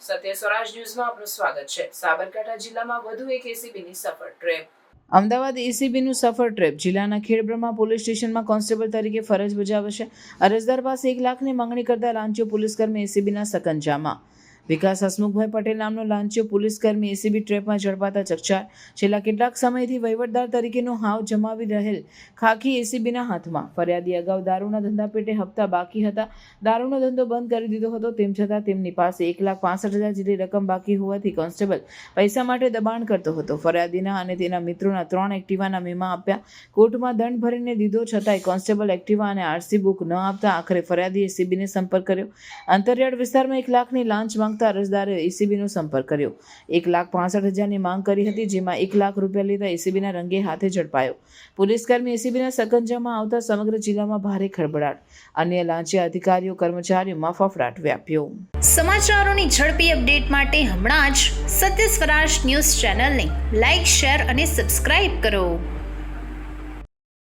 સ્વરાજ ન્યૂઝમાં આપનું સ્વાગત છે. સાબરકાંઠા જિલ્લામાં વધુ એક એસીબીની સફળ ટ્રેપ. અમદાવાદ એસીબીનું સફળ ટ્રેપ. જિલ્લાના ખેડબ્રહ્મા પોલીસ સ્ટેશનમાં કોન્સ્ટેબલ તરીકે ફરજ બજાવે છે. અરજદાર પાસે એક લાખની માંગણી કરતા લાંચો પોલીસકર્મી એસીબીના સકંજામાં. વિકાસ હસમુખભાઈ પટેલ નામનો લાંચિયો પોલીસકર્મી એસીબી ટ્રેપમાં ઝડપાતા ચકચાર. છેલ્લા કેટલાક સમયથી વહીવટદાર તરીકેનો હાવ જમાવી રહેલ ખાખી એસીબીના હાથમાં. ફરિયાદી અગાઉ દારૂના ધંધા પેટે હપ્તા બાકી હતા. દારૂનો ધંધો બંધ કરી દીધો હતો, તેમ છતાં તેમની પાસે એક લાખ પાસઠ હજાર જેટલી રકમ બાકી હોવાથી કોન્સ્ટેબલ પૈસા માટે દબાણ કરતો હતો. ફરિયાદીના અને તેના મિત્રોના ત્રણ એક્ટિવાના વીમા આપ્યા. કોર્ટમાં દંડ ભરીને દીધો છતાંય કોન્સ્ટેબલ એક્ટિવા અને આરસી બુક ન આપતા આખરે ફરિયાદીએ એસીબીને સંપર્ક કર્યો. અંતરિયાળ વિસ્તારમાં એક લાખની લાંચ માંગતા અરજદારે એસીબીનો સંપર્ક કર્યો. એક લાખ પાસઠ હજારની માંગ કરી હતી, જેમાં એક લાખ રૂપિયા લીધા એસીબીના રંગે હાથે ઝડપાયો. પોલીસકર્મી એસીબીના સકંજામાં આવતા સમગ્ર જિલ્લામાં ભારે ખળભળાટ અન્ય લાંચિયા અધિકારીઓ કર્મચારીઓમાં ફફડાટ વ્યાપ્યો. સમાચારોની ઝડપી અપડેટ માટે હમણાં જ સત્ય સ્વરાજ ન્યૂઝ ચેનલને લાઇક શેર અને સબસ્ક્રાઇબ કરો.